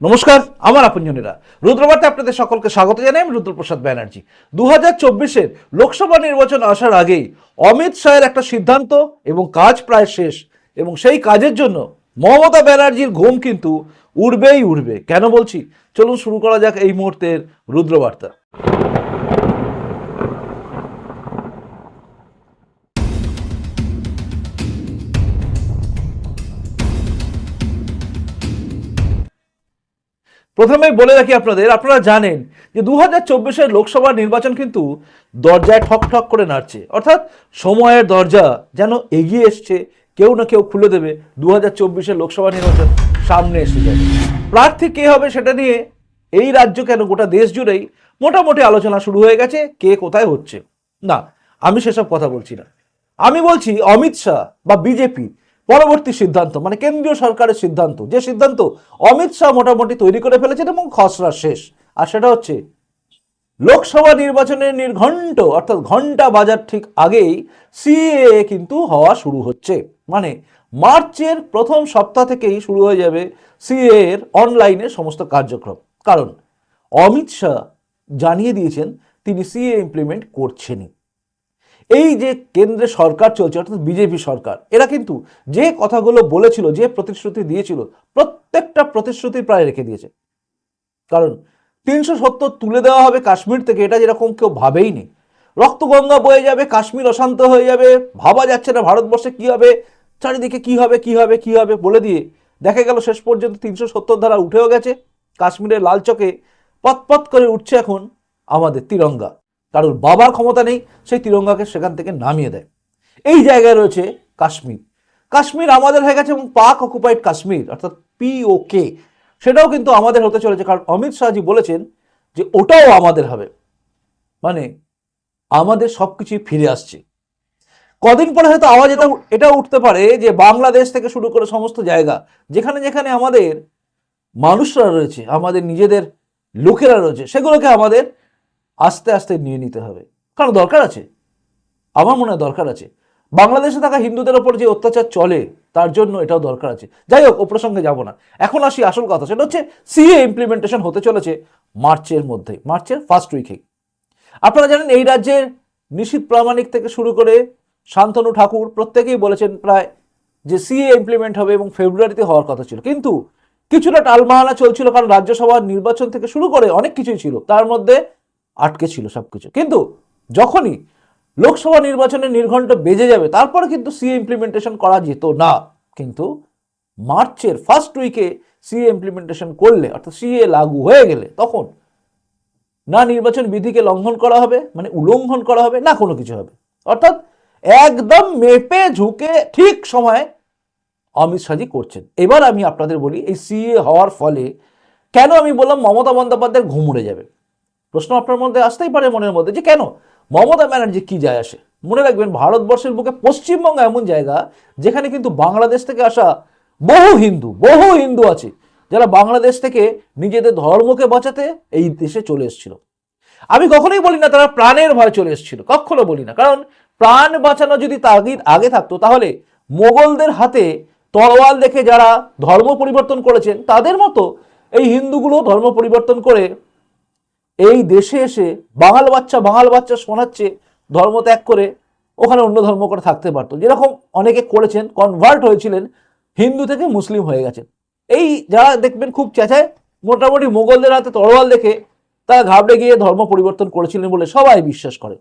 নমস্কার, আমার আপনজনেরা। রুদ্রবার্তে আপনাদের সকলকে স্বাগত জানাই আমি রুদ্রপ্রসাদ ব্যানার্জি। দু হাজার চব্বিশের লোকসভা নির্বাচন আসার আগেই অমিত শাহের একটা সিদ্ধান্ত এবং কাজ প্রায় শেষ এবং সেই কাজের জন্য মমতা ব্যানার্জির ঘুম কিন্তু উড়বেই উড়বে। কেন বলছি? চলুন শুরু করা যাক এই মুহূর্তের রুদ্রবার্তা। প্রথমেই বলে রাখি আপনাদের, আপনারা জানেন যে দু হাজার চব্বিশের লোকসভা নির্বাচন কিন্তু দরজায় ঠক ঠক করে নাড়ছে। অর্থাৎ সময়ের দরজা যেন এগিয়ে এসছে, কেউ না কেউ খুলে দেবে দু হাজার চব্বিশের লোকসভা নির্বাচন সামনে এসে যাবে। প্রার্থী কে হবে সেটা নিয়ে এই রাজ্য কেন গোটা দেশ জুড়েই মোটামুটি আলোচনা শুরু হয়ে গেছে, কে কোথায় হচ্ছে? না, আমি সেসব কথা বলছি না। আমি বলছি অমিত শাহ বা বিজেপি পরবর্তী সিদ্ধান্ত মানে কেন্দ্রীয় সরকারের সিদ্ধান্ত, যে সিদ্ধান্ত অমিত শাহ মোটামুটি তৈরি করে ফেলেছেন এবং খসড়া শেষ। আর সেটা হচ্ছে, লোকসভা নির্বাচনের নির্ঘণ্ট, অর্থাৎ ঘণ্টা বাজার ঠিক আগেই সিএ কিন্তু হওয়া শুরু হচ্ছে। মানে মার্চের প্রথম সপ্তাহ থেকেই শুরু হয়ে যাবে সিএ এর অনলাইনে সমস্ত কার্যক্রম। কারণ অমিত শাহ জানিয়ে দিয়েছেন, তিনি সিএ ইমপ্লিমেন্ট করছেনই। এই যে কেন্দ্রে সরকার চলছে, অর্থাৎ বিজেপি সরকার, এরা কিন্তু যে কথাগুলো বলেছিল, যে প্রতিশ্রুতি দিয়েছিল, প্রত্যেকটা প্রতিশ্রুতি প্রায় রেখে দিয়েছে। কারণ তিনশো সত্তর তুলে দেওয়া হবে কাশ্মীর থেকে, এটা যেরকম কেউ ভাবেই নি। রক্তগঙ্গা বয়ে যাবে, কাশ্মীর অশান্ত হয়ে যাবে, ভাবা যাচ্ছে না ভারতবর্ষে কি হবে, চারিদিকে কি হবে কি হবে কি হবে বলে দিয়ে দেখা গেল শেষ পর্যন্ত তিনশো সত্তর ধারা উঠেও গেছে। কাশ্মীরের লাল চকে পথ করে উঠছে এখন আমাদের তিরঙ্গা। কারোর বাবার ক্ষমতা নেই, সেই তিরঙ্গাকে সেখান থেকে নামিয়ে দেয়। এই জায়গায় রয়েছে কাশ্মীর। কাশ্মীর আমাদের হয়ে গেছে এবং পাক অকুপাইড কাশ্মীর, অর্থাৎ পিওকে সেটাও কিন্তু আমাদের হতে চলেছে, কারণ অমিত শাহজি বলেছেন যে ওটাও আমাদের হবে। মানে আমাদের সব কিছুই ফিরে আসছে। কদিন পরে হয়তো আওয়াজ এটা এটা উঠতে পারে যে বাংলাদেশ থেকে শুরু করে সমস্ত জায়গা, যেখানে যেখানে আমাদের মানুষরা রয়েছে, আমাদের নিজেদের লোকেরা রয়েছে, সেগুলোকে আমাদের আস্তে আস্তে নিয়ে নিতে হবে। কারণ দরকার আছে। আমার মনে হয় দরকার আছে। বাংলাদেশে থাকা হিন্দুদের ওপর যে অত্যাচার চলে, তার জন্য এটাও দরকার আছে। যাই হোক, ও প্রসঙ্গে যাব না। এখন আসি আসল কথা, সেটা হচ্ছে সিএ ইমপ্লিমেন্টেশন হতে চলেছে মার্চের মধ্যে, মার্চের ফার্স্ট উইকেই আপনারা জানেন, এই রাজ্যের নিশীত প্রামাণিক থেকে শুরু করে শান্তনু ঠাকুর প্রত্যেকেই বলেছেন প্রায় যে সিএ ইমপ্লিমেন্ট হবে এবং ফেব্রুয়ারিতে হওয়ার কথা ছিল। কিন্তু কিছুটা টালমাহানা চলছিল, কারণ রাজ্যসভার নির্বাচন থেকে শুরু করে অনেক কিছুই ছিল। তার মধ্যে আটকে ছিল সবকিছু। কিন্তু যখনই লোকসভা নির্বাচনের নির্ঘণ্ট বেজে যাবে, তারপরে কিন্তু সিএ ইমপ্লিমেন্টেশন করা যেত না। কিন্তু মার্চের ফার্স্ট উইকে সিএ ইমপ্লিমেন্টেশন করলে, অর্থাৎ সিএ লাগু হয়ে গেলে, তখন না নির্বাচন বিধিকে লঙ্ঘন করা হবে মানে উল্লঙ্ঘন করা হবে, না কোনো কিছু হবে। অর্থাৎ একদম মেপে ঝুঁকে ঠিক সময় অমিত শাহজি করছেন। এবার আমি আপনাদের বলি, এই সিএ হওয়ার ফলে কেন আমি বললাম মমতা বন্দ্যোপাধ্যায়ের ঘুম উড়ে যাবে প্রশ্ন আপনার মধ্যে আসতেই পারে মনের মধ্যে, যে কেন? মমতা ব্যানার্জি কি যায় আসে? মনে রাখবেন, ভারতবর্ষের বুকে পশ্চিমবঙ্গ এমন জায়গা যেখানে কিন্তু বাংলাদেশ থেকে আসা বহু হিন্দু বহু হিন্দু আছে, যারা বাংলাদেশ থেকে নিজেদের ধর্মকে বাঁচাতে এই দেশে চলে এসেছিল। আমি কখনোই বলি না তারা প্রাণের ভয় চলে এসেছিল, কখনো বলি না। কারণ প্রাণ বাঁচানো যদি তাগিদ আগে থাকতো, তাহলে মোগলদের হাতে তরোয়াল দেখে যারা ধর্ম পরিবর্তন করেছেন, তাদের মতো এই হিন্দুগুলো ধর্ম পরিবর্তন করে এই দেশে এসে বাঙাল বাচ্চা বাঙাল বাচ্চা শোনাচ্ছে, ধর্ম ত্যাগ করে ওখানে অন্য ধর্ম করে থাকতে পারতো। যেরকম অনেকে করেছেন কনভার্ট হয়েছিলেন, হিন্দু থেকে মুসলিম হয়ে গেছেন। এই যারা দেখবেন খুব চেঁচায়, মোটামুটি মোগলদের হাতে তরোয়াল দেখে তারা ঘাবড়ে গিয়ে ধর্ম পরিবর্তন করেছিলেন বলে সবাই বিশ্বাস করে।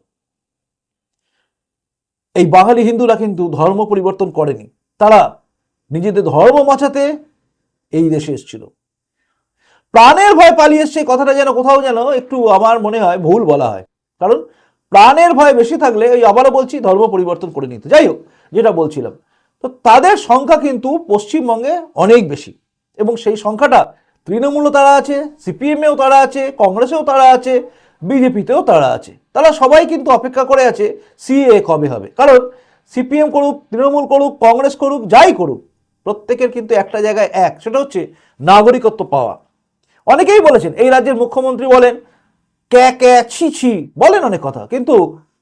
এই বাঙালি হিন্দুরা কিন্তু ধর্ম পরিবর্তন করেনি। তারা নিজেদের ধর্ম বাঁচাতে এই দেশে এসেছিল। প্রাণের ভয় পালিয়ে এসছে কথাটা যেন কোথাও যেন একটু আমার মনে হয় ভুল বলা হয়। কারণ প্রাণের ভয় বেশি থাকলে ওই আবারও বলছি, ধর্ম পরিবর্তন করে নিতে। যাই হোক, যেটা বলছিলাম, তো তাদের সংখ্যা কিন্তু পশ্চিমবঙ্গে অনেক বেশি এবং সেই সংখ্যাটা তৃণমূলও তারা আছে, সিপিএমেও তারা আছে, কংগ্রেসেও তারা আছে, বিজেপিতেও তারা আছে। তারা সবাই কিন্তু অপেক্ষা করে আছে, সিএ কবে হবে। কারণ সিপিএম করুক, তৃণমূল করুক, কংগ্রেস করুক, যাই করুক, প্রত্যেকের কিন্তু একটা জায়গায় এক, সেটা হচ্ছে নাগরিকত্ব পাওয়া। অনেকেই বলেছেন, এই রাজ্যের মুখ্যমন্ত্রী বলেন ক্যা ক্যা ছি ছি, বলেন অনেক কথা, কিন্তু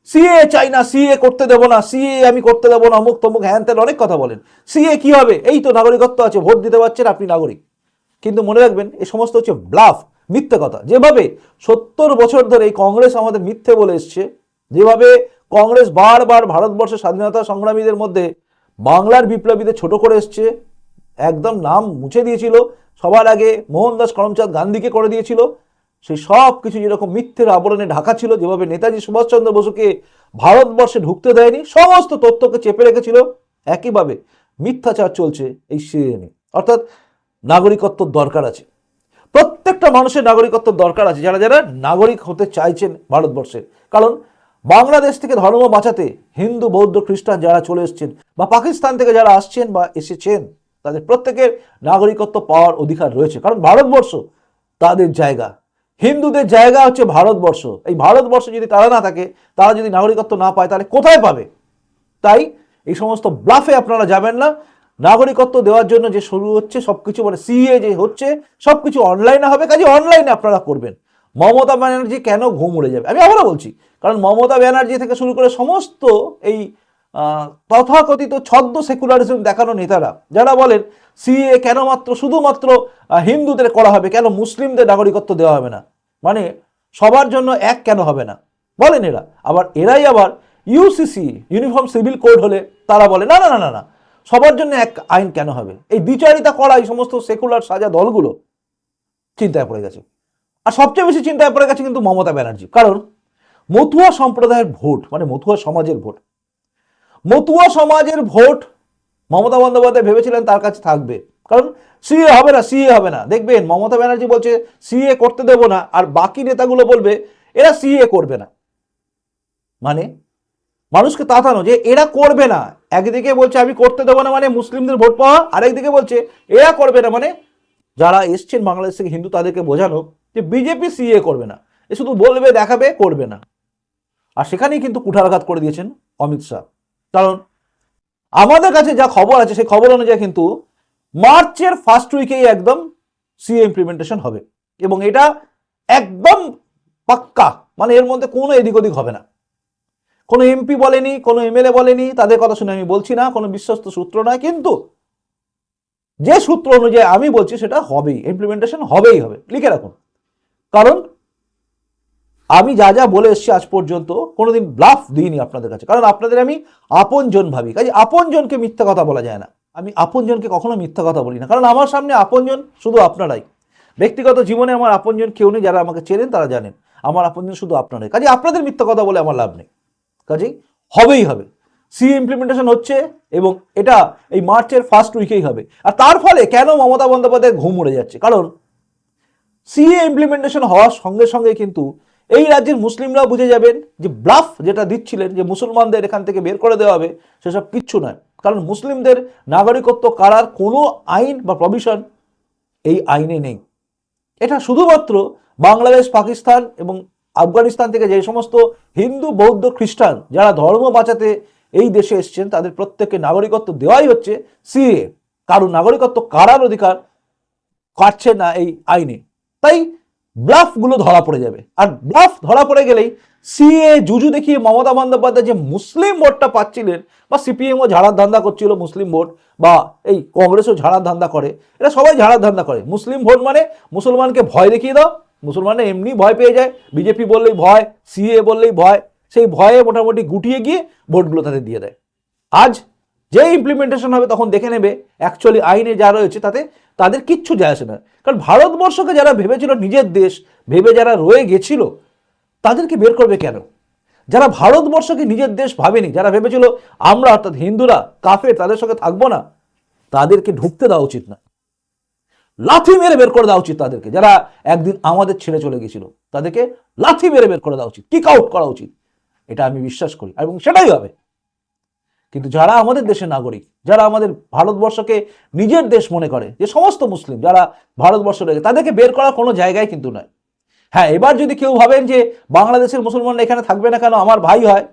সিএ চাই না, সিএ করতে দেবো না, সিএ আমি করতে দেবো না, অমুক তমুক হ্যান ত্যান অনেক কথা বলেন। সিএ কি হবে? এই তো নাগরিকত্ব আছে, ভোট দিতে পারছেন আপনি নাগরিক। কিন্তু মনে রাখবেন এই সমস্ত হচ্ছে ব্লাফ, মিথ্যে কথা। যেভাবে সত্তর বছর ধরে এই কংগ্রেস আমাদের মিথ্যে বলে এসছে, যেভাবে কংগ্রেস বারবার ভারতবর্ষের স্বাধীনতা সংগ্রামীদের মধ্যে বাংলার বিপ্লবীদের ছোট করে এসছে, একদম নাম মুছে দিয়েছিল সবার আগে মোহনদাস করমচাঁদ গান্ধীকে করে দিয়েছিল। সেই সব কিছু যেরকম মিথ্যের আবরণে ঢাকা ছিল, যেভাবে নেতাজি সুভাষচন্দ্র বসুকে ভারতবর্ষে ঢুকতে দেয়নি, সমস্ত তথ্যকে চেপে রেখেছিল। একইভাবে মিথ্যাচার চলছে এই নিয়ে অর্থাৎ নাগরিকত্ব দরকার আছে। প্রত্যেকটা মানুষের নাগরিকত্ব দরকার আছে, যারা যারা নাগরিক হতে চাইছেন ভারতবর্ষের কারণ বাংলাদেশ থেকে ধর্ম বাঁচাতে হিন্দু, বৌদ্ধ, খ্রিস্টান যারা চলে এসছেন বা পাকিস্তান থেকে যারা আসছেন বা এসেছেন তাদের প্রত্যেকের নাগরিকত্ব পাওয়ার অধিকার রয়েছে। কারণ ভারতবর্ষ তাদের জায়গা। হিন্দুদের জায়গা হচ্ছে ভারতবর্ষ। এই ভারতবর্ষে যদি তারা না থাকে, তারা যদি নাগরিকত্ব না পায়, তাহলে কোথায় পাবে? তাই এই সমস্ত ব্লাফে আপনারা যাবেন না। নাগরিকত্ব দেওয়ার জন্য যে শুরু হচ্ছে সব কিছু মানে সিএ যে হচ্ছে সব কিছু অনলাইনে হবে। কাজে অনলাইনে আপনারা করবেন। মমতা ব্যানার্জি কেন ঘুম উড়ে যাবে? আমি আবারও বলছি, কারণ মমতা ব্যানার্জি থেকে শুরু করে সমস্ত এই তথাকথিত ছদ্ম সেকুলারিজম দেখানো নেতারা, যারা বলেন, সিএ কেন মাত্র শুধুমাত্র হিন্দুদের করা হবে, কেন মুসলিমদের নাগরিকত্ব দেওয়া হবে না? মানে সবার জন্য এক কেন হবে না? বলেন এরা। আবার এরাই আবার ইউসিসি ইউনিফর্ম সিভিল কোড হলে তারা বলে, না না না না না, সবার জন্য এক আইন কেন হবে? এই বিচারিতা করা এই সমস্ত সেকুলার সাজা দলগুলো চিন্তায় পড়ে গেছে। আর সবচেয়ে বেশি চিন্তায় পড়ে গেছে কিন্তু মমতা ব্যানার্জি। কারণ, মথুয়া সম্প্রদায়ের ভোট মানে মথুয়া সমাজের ভোট মতুয়া সমাজের ভোট মমতা বন্দ্যোপাধ্যায় ভেবেছিলেন তার কাছে থাকবে। কারণ সিএ হবে না, সিএ হবে না। দেখবেন, মমতা ব্যানার্জি বলছে, সিএ করতে দেব না। আর বাকি নেতাগুলো বলবে, এরা সিএ করবে না। মানে মানুষকে তাতানো যে এরা করবে না। একদিকে বলছে, আমি করতে দেবো না মানে মুসলিমদের ভোট পাওয়া। আরেকদিকে বলছে, এরা করবে না মানে যারা এসছেন বাংলাদেশ থেকে হিন্দু তাদেরকে বোঝানো যে বিজেপি সিএ করবে না। এ শুধু বলবে, দেখাবে, করবে না। আর সেখানেই কিন্তু কুঠারাঘাত করে দিয়েছেন অমিত শাহ। কারণ আমাদের কাছে যা খবর আছে, সেই খবর অনুযায়ী কিন্তু মার্চের ফার্স্ট উইকেই একদম সিএ ইমপ্লিমেন্টেশন হবে। এবং এটা একদম পাক্কা মানে এর মধ্যে কোনো এদিক ওদিক হবে না। কোনো এমপি বলেনি, কোনো এমএলএ বলেনি, তাদের কথা শুনে আমি বলছি না, কোনো বিশ্বস্ত সূত্র নয়, কিন্তু যে সূত্র অনুযায়ী আমি বলছি, সেটা হবেই ইমপ্লিমেন্টেশন হবেই হবে। লিখে রাখুন। কারণ আমি যা যা বলে এসেছি আজ পর্যন্ত কোনোদিন ব্লাফ দিইনি আপনাদের কাছে। কারণ আপনাদের আমি আপনজন ভাবি। কাজে আপনজনকে মিথ্যা কথা বলা যায় না। আমি আপনজনকে কখনো মিথ্যা কথা বলি না। কারণ আমার সামনে আপনজন শুধু আপনারাই। ব্যক্তিগত জীবনে আমার আপনজন কেউ নেই, যারা আমাকে চেনেন তারা জানেন। আমার আপনজন শুধু আপনারাই। কাজে আপনাদের মিথ্যা কথা বলে আমার লাভ নেই। কাজেই হবেই হবে। সি ইমপ্লিমেন্টেশন হচ্ছে এবং এটা এই মার্চের ফার্স্ট উইকেই হবে। আর তার ফলে কেন মমতা বন্দ্যোপাধ্যায় ঘুম উড়ে যাচ্ছে? কারণ সিএ ইমপ্লিমেন্টেশন হওয়ার সঙ্গে সঙ্গে কিন্তু এই রাজ্যের মুসলিমরাও বুঝে যাবেন যে ব্লাফ যেটা দিচ্ছিলেন যে মুসলমানদের এখান থেকে বের করে দেওয়া হবে, সেসব কিচ্ছু নয়। কারণ মুসলিমদের নাগরিকত্ব কারার কোনো আইন বা প্রভিশন এই আইনে নেই। এটা শুধুমাত্র বাংলাদেশ, পাকিস্তান এবং আফগানিস্তান থেকে যে সমস্ত হিন্দু, বৌদ্ধ, খ্রিস্টান যারা ধর্ম বাঁচাতে এই দেশে এসছেন, তাদের প্রত্যেককে নাগরিকত্ব দেওয়াই হচ্ছে সিএ কারণ নাগরিকত্ব কারার অধিকার কাটছে না এই আইনে। তাই ব্লাফগুলো ধরা পড়ে যাবে। আর ব্লাফ ধরা পড়ে গেলেই সিএ জুজু দেখিয়ে মমতা বন্দ্যোপাধ্যায় যে মুসলিম ভোটটা পাচ্ছিলেন বা সিপিএমও ঝাড়ার ধান্দা করছিল মুসলিম ভোট বা এই কংগ্রেসও ঝাড়ার ধান্দা করে এটা সবাই ঝাড়ার ধান্দা করে। মুসলিম ভোট মানে মুসলমানকে ভয় দেখিয়ে দাও, মুসলমানরা এমনি ভয় পেয়ে যায় বিজেপি বললেই ভয় সিএ বললেই ভয়, সেই ভয়ে মোটামুটি গুটিয়ে গিয়ে ভোটগুলো তাদের দিয়ে দেয়। আজ যে ইমপ্লিমেন্টেশন হবে তখন দেখে নেবে। অ্যাকচুয়ালি আইনে যা রয়েছে তাতে তাদের কিচ্ছু যায় আসে না। কারণ ভারতবর্ষকে যারা ভেবেছিল নিজের দেশ, ভেবে যারা রয়ে গেছিল, তাদেরকে বের করবে কেন? যারা ভারতবর্ষকে নিজের দেশ ভাবেনি, যারা ভেবেছিল আমরা অর্থাৎ হিন্দুরা, কাফের, তাদের সঙ্গে থাকব না, তাদেরকে ঢুকতে দেওয়া উচিত না। লাথি মেরে বের করে দেওয়া উচিত তাদেরকে। যারা একদিন আমাদের ছেড়ে চলে গেছিল, তাদেরকে লাথি মেরে বের করে দেওয়া উচিত কিক আউট করা উচিত। এটা আমি বিশ্বাস করি, এবং সেটাই হবে। কিন্তু যারা আমাদের দেশের নাগরিক, যারা আমাদের ভারতবর্ষকে নিজের দেশ মনে করে, যে সমস্ত মুসলিম যারা ভারতবর্ষ রয়েছে, তাদেরকে বের করার কোনো জায়গায় কিন্তু নয়। হ্যাঁ এবার যদি কেউ ভাবেন যে বাংলাদেশের মুসলমানরা এখানে থাকবে না কেন, আমার ভাই হয়,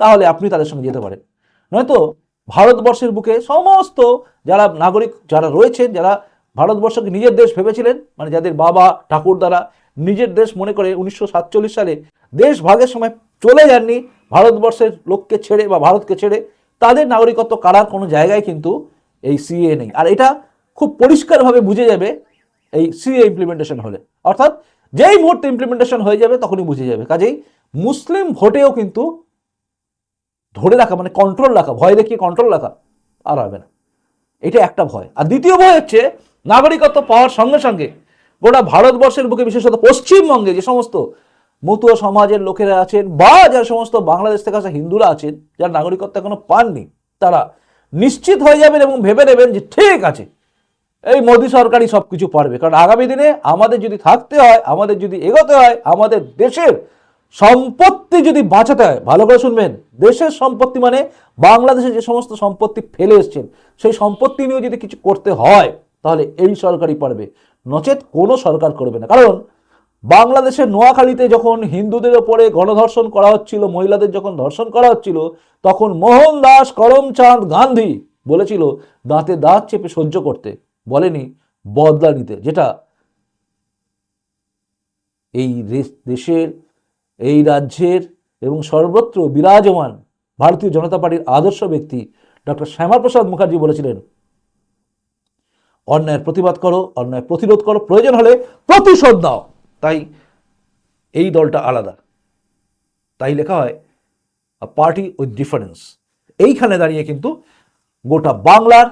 তাহলে আপনি তাদের সঙ্গে যেতে পারেন। নয়তো ভারতবর্ষের বুকে সমস্ত যারা নাগরিক যারা রয়েছেন, যারা ভারতবর্ষকে নিজের দেশ ভেবেছিলেন মানে যাদের বাবা, ঠাকুর দ্বারা নিজের দেশ মনে করে উনিশশো সাতচল্লিশ সালে দেশ ভাগের সময় চলে যাননি, ভারতবর্ষের লোককে ছেড়ে বা ভারতকে ছেড়ে তাদের নাগরিকত্ব কারার কোনো জায়গায় কিন্তু এই সিএ নেই। আর এটা খুব পরিষ্কারভাবে বুঝে যাবে এই সিএ ইমপ্লিমেন্টেশন হলে। অর্থাৎ যেই মুহূর্তে ইমপ্লিমেন্টেশন হয়ে যাবে তখনই বুঝে যাবে। কাজেই মুসলিম ভোটেও কিন্তু ধরে রাখা মানে কন্ট্রোল রাখা, ভয় দেখিয়ে কন্ট্রোল রাখা আর হবে না। এটা একটা ভয়। আর দ্বিতীয় ভয় হচ্ছে নাগরিকত্ব পাওয়ার সঙ্গে সঙ্গে গোটা ভারতবর্ষের বুকে, বিশেষত পশ্চিমবঙ্গে যে সমস্ত মতুয়া সমাজের লোকেরা আছেন বা যারা সমস্ত বাংলাদেশ থেকে আসা হিন্দুরা আছেন, যারা নাগরিকত্ব এখনও পাননি, তারা নিশ্চিত হয়ে যাবেন এবং ভেবে নেবেন যে ঠিক আছে, এই মোদী সরকারই সব কিছু পারবে। কারণ আগামী দিনে আমাদের যদি থাকতে হয়, আমাদের যদি এগোতে হয়, আমাদের দেশের সম্পত্তি যদি বাঁচাতে হয়, ভালো করে শুনবেন, দেশের সম্পত্তি মানে বাংলাদেশে যে সমস্ত সম্পত্তি ফেলে এসছেন, সেই সম্পত্তি নিয়েও যদি কিছু করতে হয়, তাহলে এই সরকারই পারবে। নচেত কোনো সরকার করবে না। কারণ বাংলাদেশের নোয়াখালীতে যখন হিন্দুদের ওপরে গণধর্ষণ করা হচ্ছিল, মহিলাদের যখন ধর্ষণ করা হচ্ছিল, তখন মোহনদাস করমচাঁদ গান্ধী বলেছিল, দাঁতে দাঁত চেপে সহ্য করতে। বলেনি, বদলা নিতে। যেটা এই দেশ- দেশের, এই রাজ্যের এবং সর্বত্র বিরাজমান ভারতীয় জনতা পার্টির আদর্শ ব্যক্তি ডক্টর শ্যামাপ্রসাদ মুখার্জি বলেছিলেন, অন্যায়ের প্রতিবাদ করো, অন্যায় প্রতিরোধ করো, প্রয়োজন হলে প্রতিশোধ দাও তাই এই দলটা আলাদা। তাই লেখা হয় পার্টি উইথ ডিফারেন্স এইখানে দাঁড়িয়ে কিন্তু গোটা বাংলার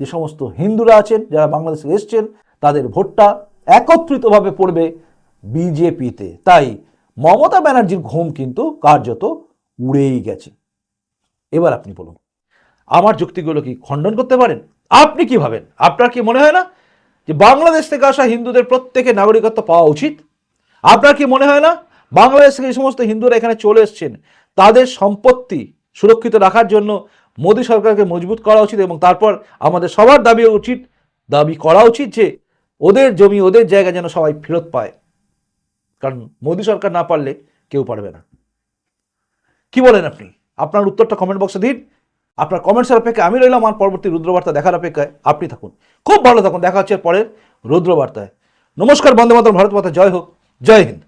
যে সমস্ত হিন্দুরা আছেন, যারা বাংলাদেশে এসছেন, তাদের ভোটটা একত্রিতভাবে পড়বে বিজেপিতে। তাই মমতা ব্যানার্জির ঘুম কিন্তু কার্যত উড়েই গেছে। এবার আপনি বলুন, আমার যুক্তিগুলো কি খণ্ডন করতে পারেন? আপনি কি ভাবেন? আপনার কি মনে হয় না যে বাংলাদেশ থেকে আসা হিন্দুদের প্রত্যেকে নাগরিকত্ব পাওয়া উচিত? আপনার কি মনে হয় না? বাংলাদেশ থেকে সমস্ত হিন্দুরা এখানে চলে এসছেন। তাদের সম্পত্তি সুরক্ষিত রাখার জন্য মোদী সরকারকে মজবুত করা উচিত এবং তারপর আমাদের সবার দাবি উচিত, দাবি করা উচিত যে ওদের জমি, ওদের জায়গা যেন সবাই ফেরত পায়। কারণ মোদী সরকার না পারলে কেউ পারবে না। কি বলেন আপনি? আপনার উত্তরটা কমেন্ট বক্সে দিন। আপনার কমেন্টসের অপেক্ষায় আমি রইলাম। আমার পরবর্তী রুদ্রবার্তা দেখার অপেক্ষায় আপনি থাকুন। খুব ভালো থাকুন। দেখা হচ্ছে পরের রুদ্রবার্তায়। নমস্কার, বন্দে মাতরম, ভারত মাতা, জয় হোক। জয় হিন্দ